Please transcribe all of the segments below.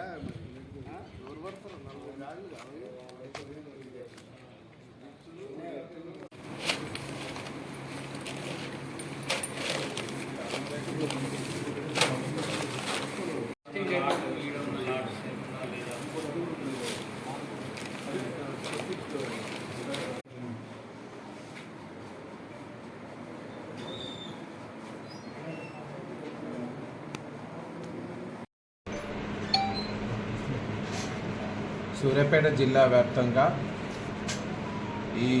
మరి ఇసుకానికి నలభై ఎవరు పడతారు నలభై బ్యాగులు సూర్యాపేట జిల్లా వ్యాప్తంగా ఈ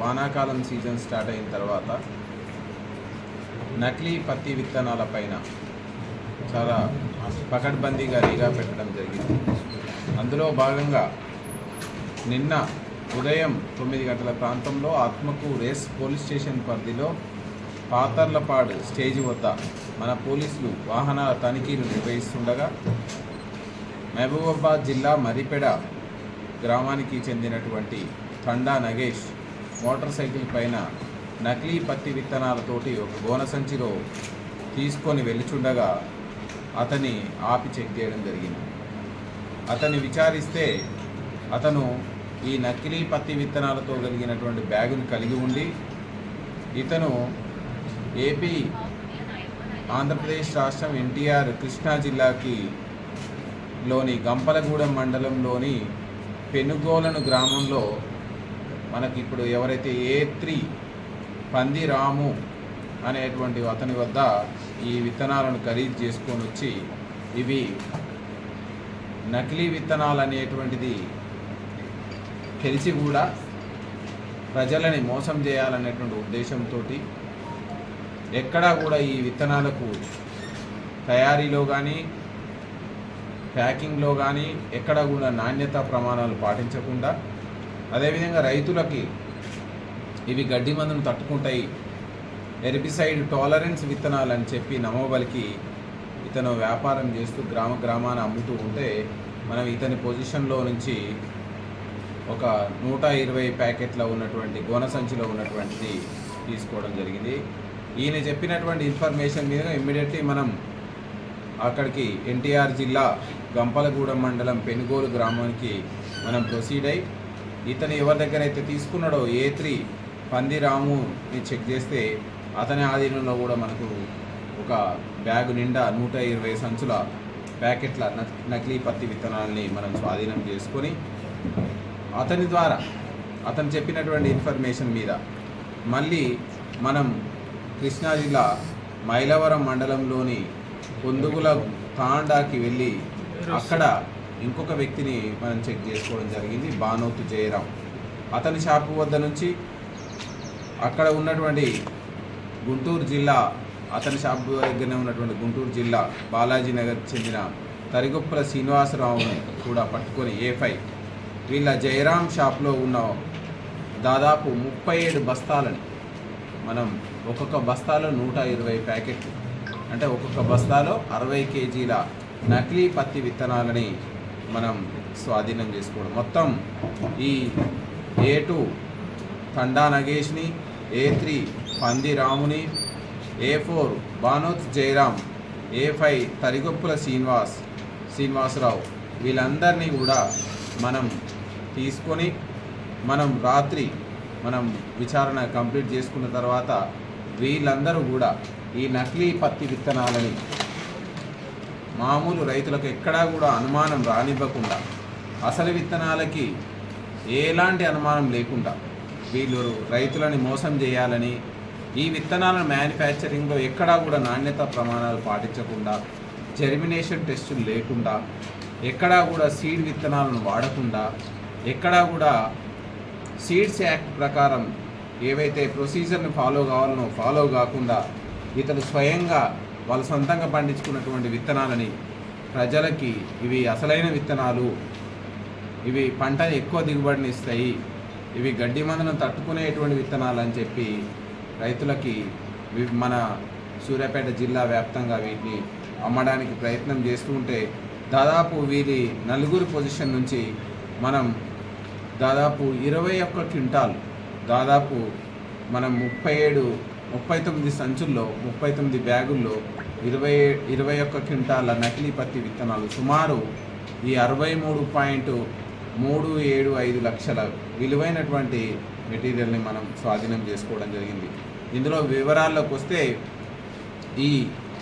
వానాకాలం సీజన్ స్టార్ట్ అయిన తర్వాత నకిలీ పత్తి విత్తనాల పైన చాలా పకడ్బందీగా నిఘా పెట్టడం జరిగింది. అందులో భాగంగా నిన్న ఉదయం తొమ్మిది గంటల ప్రాంతంలో ఆత్మకు రేస్ పోలీస్ స్టేషన్ పరిధిలో పాతర్లపాడు స్టేజ్ వద్ద మన పోలీసులు వాహనాల తనిఖీలు నిర్వహిస్తుండగా మహబూబాబాద్ జిల్లా మరిపెడ గ్రామానికి చెందినటువంటి తండా నగేష్ మోటార్ సైకిల్ పైన నకిలీ పత్తి విత్తనాలతోటి ఒక గోన సంచిలో తీసుకొని వెళ్ళుచుండగా అతని ఆపి చెక్ చేయడం జరిగింది. అతన్ని విచారిస్తే అతను ఈ నకిలీ పత్తి విత్తనాలతో కలిగినటువంటి బ్యాగును కలిగి ఉండి ఇతను ఏపీ ఆంధ్రప్రదేశ్ రాష్ట్రం ఎన్టీఆర్ కృష్ణా జిల్లాకి లోని గంపలగూడెం మండలంలోని పెనుగోలను గ్రామంలో మనకి ఇప్పుడు ఎవరైతే ఏ త్రీ పందిరాము అనేటువంటి అతని వద్ద ఈ విత్తనాలను ఖరీదు చేసుకొని వచ్చి ఇవి నకిలీ విత్తనాలు అనేటువంటిది తెలిసి కూడా ప్రజలని మోసం చేయాలనేటువంటి ఉద్దేశంతో ఎక్కడా కూడా ఈ విత్తనాలకు తయారీలో కానీ ప్యాకింగ్లో కానీ ఎక్కడ కూడా నాణ్యత ప్రమాణాలు పాటించకుండా అదేవిధంగా రైతులకి ఇవి గడ్డి మందును తట్టుకుంటాయి ఎర్బిసైడ్ టాలరెన్స్ విత్తనాలు అని చెప్పి నమ్మబలికి ఇతను వ్యాపారం చేస్తూ గ్రామ గ్రామాన అమ్ముతూ ఉంటే మనం ఇతని పొజిషన్లో నుంచి ఒక నూట ఇరవై ప్యాకెట్ల ఉన్నటువంటి గోన సంచిలో ఉన్నటువంటిది తీసుకోవడం జరిగింది. ఈయన చెప్పినటువంటి ఇన్ఫర్మేషన్ మీద ఇమ్మీడియట్లీ మనం అక్కడికి ఎన్టీఆర్ జిల్లా గంపలగూడెం మండలం పెనుగోలు గ్రామానికి మనం ప్రొసీడ్ అయి ఇతను ఎవరి దగ్గర అయితే తీసుకున్నాడో ఏ త్రీ పందిరాముని చెక్ చేస్తే అతని ఆధీనంలో కూడా మనకు ఒక బ్యాగు నిండా నూట ఇరవై సంచుల ప్యాకెట్ల నకిలీ పత్తి విత్తనాలని మనం స్వాధీనం చేసుకొని అతని ద్వారా అతను చెప్పినటువంటి ఇన్ఫర్మేషన్ మీద మళ్ళీ మనం కృష్ణా జిల్లా మైలవరం మండలంలోని పొందుగుల తాండాకి వెళ్ళి అక్కడ ఇంకొక వ్యక్తిని మనం చెక్ చేసుకోవడం జరిగింది బానోతు జయరాం. అతని షాపు వద్ద నుంచి అక్కడ ఉన్నటువంటి గుంటూరు జిల్లా అతని షాపు దగ్గరనే ఉన్నటువంటి గుంటూరు జిల్లా బాలాజీ నగర్ చెందిన తరిగొప్పల శ్రీనివాసరావును కూడా పట్టుకొని ఏ ఫైవ్ వీళ్ళ జయరాం షాప్లో ఉన్న దాదాపు ముప్పై ఏడు బస్తాలని మనం ఒక్కొక్క బస్తాలో నూట ఇరవై ప్యాకెట్లు అంటే ఒక్కొక్క బస్తాలో అరవై కేజీల నకిలీ పత్తి విత్తనాలని మనం స్వాధీనం చేసుకోవడం. మొత్తం ఈ ఏ టూ తండా నగేష్ని ఏ త్రీ పంది రాముని A four Banoth Jayaram A five Tarigoppula Srinivas Srinivasarao వీళ్ళందరినీ కూడా మనం తీసుకొని మనం రాత్రి మనం విచారణ కంప్లీట్ చేసుకున్న తర్వాత వీళ్ళందరూ కూడా ఈ నకిలీ పత్తి విత్తనాలని మామూలు రైతులకు ఎక్కడా కూడా అనుమానం రానివ్వకుండా అసలు విత్తనాలకి ఎలాంటి అనుమానం లేకుండా వీళ్ళు రైతులని మోసం చేయాలని ఈ విత్తనాల మ్యానుఫ్యాక్చరింగ్లో ఎక్కడా కూడా నాణ్యత ప్రమాణాలు పాటించకుండా జెర్మినేషన్ టెస్టులు లేకుండా ఎక్కడా కూడా సీడ్ విత్తనాలను వాడకుండా ఎక్కడా కూడా సీడ్స్ యాక్ట్ ప్రకారం ఏవైతే ప్రొసీజర్ని ఫాలో కావాలనో ఫాలో కాకుండా ఇతను స్వయంగా వాళ్ళ సొంతంగా పండించుకున్నటువంటి విత్తనాలని ప్రజలకి ఇవి అసలైన విత్తనాలు. ఇవి పంట ఎక్కువ దిగుబడిని ఇస్తాయి. ఇవి గడ్డి మందును తట్టుకునేటువంటి విత్తనాలు అని చెప్పి రైతులకి మన సూర్యాపేట జిల్లా వ్యాప్తంగా వీటిని అమ్మడానికి ప్రయత్నం చేస్తూ ఉంటే దాదాపు వీరి నలుగురు పొజిషన్ నుంచి మనం దాదాపు ఇరవై ఒక్క క్వింటాల్ దాదాపు మనం ముప్పై ఏడు ముప్పై తొమ్మిది సంచుల్లో ముప్పై తొమ్మిది బ్యాగుల్లో ఇరవై ఇరవై ఒక్క క్వింటాల నకిలీ పత్తి విత్తనాలు సుమారు ఈ అరవై మూడు పాయింట్ మూడు ఏడు ఐదు లక్షల విలువైనటువంటి మెటీరియల్ని మనం స్వాధీనం చేసుకోవడం జరిగింది. ఇందులో వివరాల్లోకి వస్తే ఈ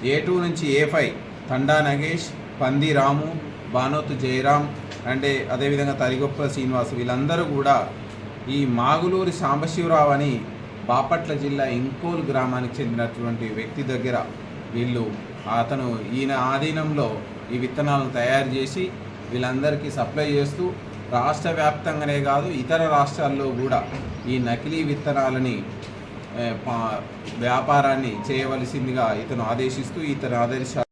ఏ టూ నుంచి ఏ ఫైవ్ తండా నగేష్ పంది రాము బానోతు జయరాం అంటే అదేవిధంగా తరిగొప్ప శ్రీనివాస్ వీళ్ళందరూ కూడా ఈ మాగులూరి సాంబశివరావు అని బాపట్ల జిల్లా ఇంకోల్ గ్రామానికి చెందినటువంటి వ్యక్తి దగ్గర వీళ్ళు అతను ఈయన ఆధీనంలో ఈ విత్తనాలను తయారు చేసి వీళ్ళందరికీ సప్లై చేస్తూ రాష్ట్ర వ్యాప్తంగానే కాదు ఇతర రాష్ట్రాల్లో కూడా ఈ నకిలీ విత్తనాలని వ్యాపారాన్ని చేయవలసిందిగా ఇతను ఆదేశిస్తూ ఇతను ఆదేశాలు